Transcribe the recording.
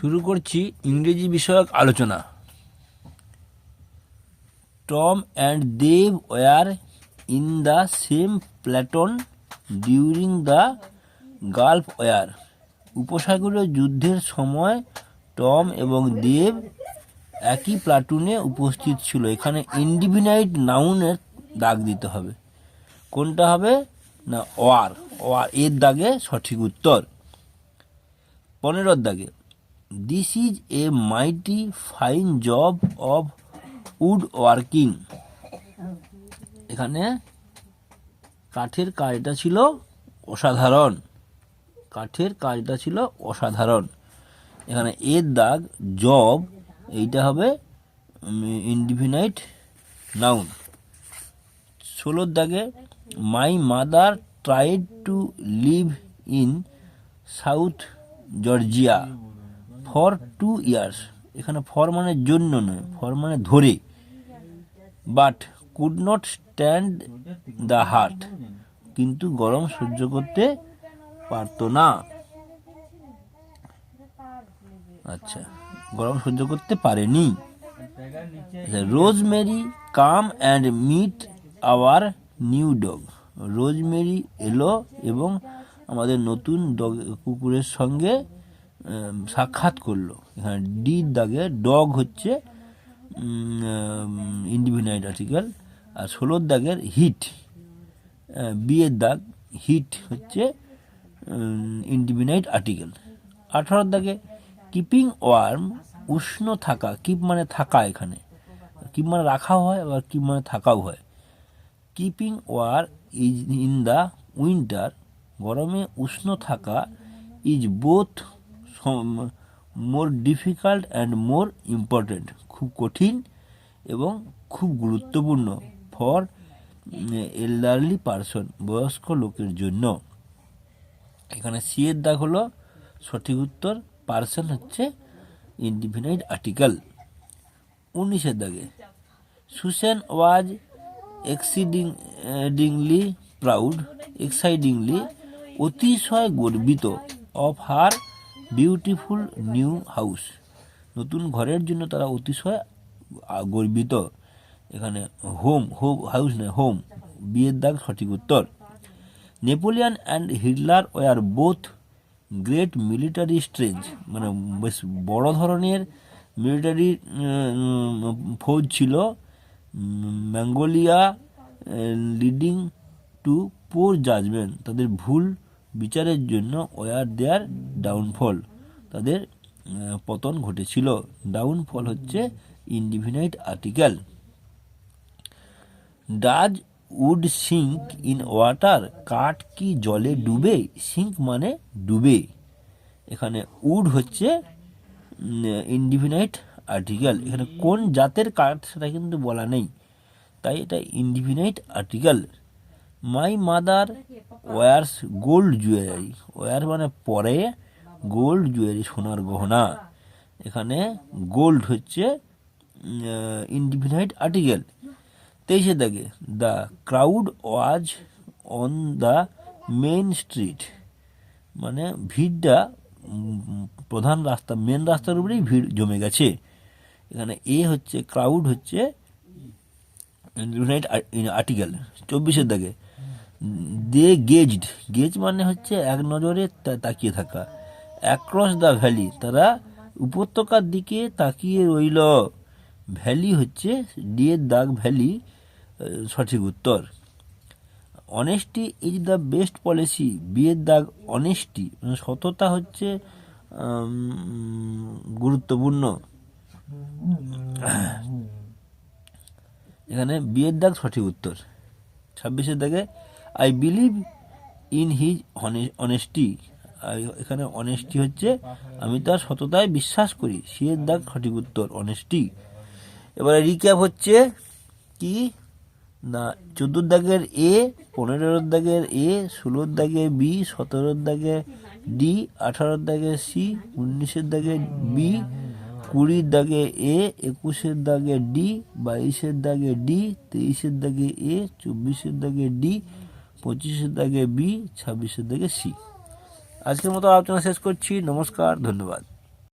শুরু করছি ইংরেজি বিষয়ক আলোচনা। Tom and Dave were in the same platoon during the Gulf war. উপসাগরীয় যুদ্ধের সময় টম এবং দেব একই প্লাটুনে উপস্থিত ছিল। এখানে ইন্ডিভিনাইট নাউনের দাগ দিতে হবে। কোনটা হবে? না, ওয়ার। ওয়ার এর দাগে সঠিক উত্তর। পনেরোর দাগে। This is a mighty fine job of wood working এখানে কাঠের কাজটা ছিল অসাধারণ। কাঠের কাজটা ছিল অসাধারণ। এখানে এর দাগ জব এইটা হবে ইনডিফিনাইট নাউন ষোলোর দাগে my mother tried to live in South Georgia for two years এখানে ফর মানে জন্য নয় ফর মানে ধরে। But could not stand the heat কিন্তু গরম সহ্য করতে পারতো না। আচ্ছা গরম সহ্য করতে পারেনি। Rosemary come and meet our new dog Rosemary এলো এবং আমাদের নতুন ডগ কুকুরের সঙ্গে সাক্ষাৎ করল। এখানে ডির দাগে ডগ হচ্ছে ইন্ডিভিনাইট আর্টিকেল আর ষোলোর দাগের হিট বিয়ের দাগ হিট হচ্ছে ইন্ডিভিনাইট আর্টিকেল আঠারোর দাগে কিপিং ওয়ার্ম উষ্ণ থাকা কিপ মানে থাকা এখানে। কিপ মানে রাখাও হয়, আবার কিপ মানে থাকাও হয়। Keeping warm is in the winter গরমে উষ্ণ থাকা is both more difficult and more important খুব কঠিন এবং খুব গুরুত্বপূর্ণ ফর এল্ডারলি পারসন বয়স্ক লোকের জন্য। এখানে সি এর দাগ হলো, সঠিক উত্তর পার্সন হচ্ছে ইনডিফিনাইট আর্টিকেল উনিশের দাগে সুসেন ওয়াজ এক্সিডিংলি প্রাউড এক্সাইডিংলি অতিশয় গর্বিত of her beautiful new house. নতুন ঘরের জন্য তারা অতিশয় গর্বিত। এখানে হোম হোম হাউস নয়, হোম। বিয়ের দাগ সঠিক উত্তর। Napoleon and Hitler were both great military strange মানে বেশ বড় ধরনের মিলিটারি ফৌজ ছিল। Mongolia leading to poor judgement, তাদের ভুল বিচারের জন্য ওয়ার দেয়ার ডাউনফল তাদের পতন ঘটেছিল। ডাউনফল হচ্ছে indefinite article does wood sink in water কাঠ কি জলে ডুবে? সিঙ্ক মানে ডুবে। এখানে উড হচ্ছে ইনডিফিনাইট আর্টিকেল এখানে কোন জাতের কাঠ সেটা কিন্তু বলা নেই। তাই এটা indefinite article my mother wears gold jewellery wear মানে পরে। গোল্ড জুয়েলারি সোনার গহনা। এখানে গোল্ড হচ্ছে ইনডিফিনাইট আর্টিকেল। তেইশে দাগে the crowd was on the main street. মানে ভিড়টা প্রধান রাস্তা মেন রাস্তার উপরেই ভিড় জমে গেছে। এখানে এ হচ্ছে, ক্রাউড হচ্ছে ইউনাইট আর্টিকেল। চব্বিশের দাগে দে গেজড। গেজ মানে হচ্ছে এক নজরে তাকিয়ে থাকা। Across the valley. তারা উপত্যকার দিকে তাকিয়ে রইল। ভ্যালি হচ্ছে ডিয়ের দাগ ভ্যালি সঠিক উত্তর। Honesty is the best policy, বিয়ের দাগ অনেস্টি মানে সততা হচ্ছে গুরুত্বপূর্ণ। এখানে বিয়ের দাগ সঠিক উত্তর। ছাব্বিশের দাগে I believe in his honesty এখানে অনেস্টি হচ্ছে, আমি তার সততায় বিশ্বাস করি। সিয়ের দাগ সঠিক উত্তর অনেস্টি এবারে রিক্যাপ হচ্ছে কি? না, চোদ্দোর দাগের এ পনেরোর দাগের এ ষোলোর দাগে বি সতেরোর দাগে ডি আঠারোর দাগে সি উনিশের দাগে বি কুড়ির দাগে এ একুশের দাগে ডি বাইশের দাগে ডি তেইশের দাগে এ চব্বিশের দাগে ডি পঁচিশের দাগে বি ছাব্বিশের দাগে সি আজকের মতো আলোচনা শেষ করছি নমস্কার ধন্যবাদ